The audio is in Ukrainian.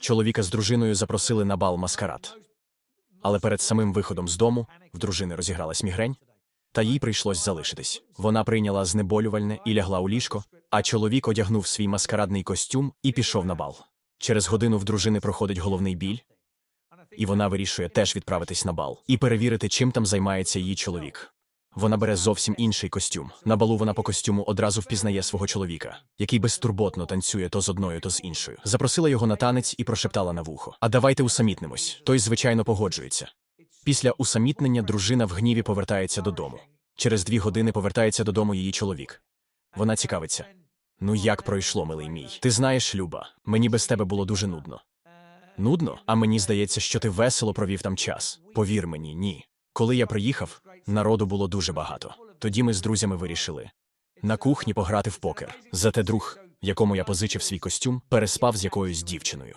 Чоловіка з дружиною запросили на бал маскарад. Але перед самим виходом з дому в дружини розігралась мігрень, та їй прийшлось залишитись. Вона прийняла знеболювальне і лягла у ліжко, а чоловік одягнув свій маскарадний костюм і пішов на бал. Через годину в дружини проходить головний біль, і вона вирішує теж відправитись на бал і перевірити, чим там займається її чоловік. Вона бере зовсім інший костюм. На балу вона по костюму одразу впізнає свого чоловіка, який безтурботно танцює то з одною, то з іншою. Запросила його на танець і прошептала на вухо: А давайте усамітнимось. Той, звичайно, погоджується. Після усамітнення дружина в гніві повертається додому. Через дві години повертається додому її чоловік. Вона цікавиться. Ну як пройшло, милий мій? Ти знаєш, Люба, мені без тебе було дуже нудно. Нудно? А мені здається, що ти весело провів там час. Повір мені, ні. Коли я приїхав, народу було дуже багато. Тоді ми з друзями вирішили на кухні пограти в покер. Зате друг, якому я позичив свій костюм, переспав з якоюсь дівчиною.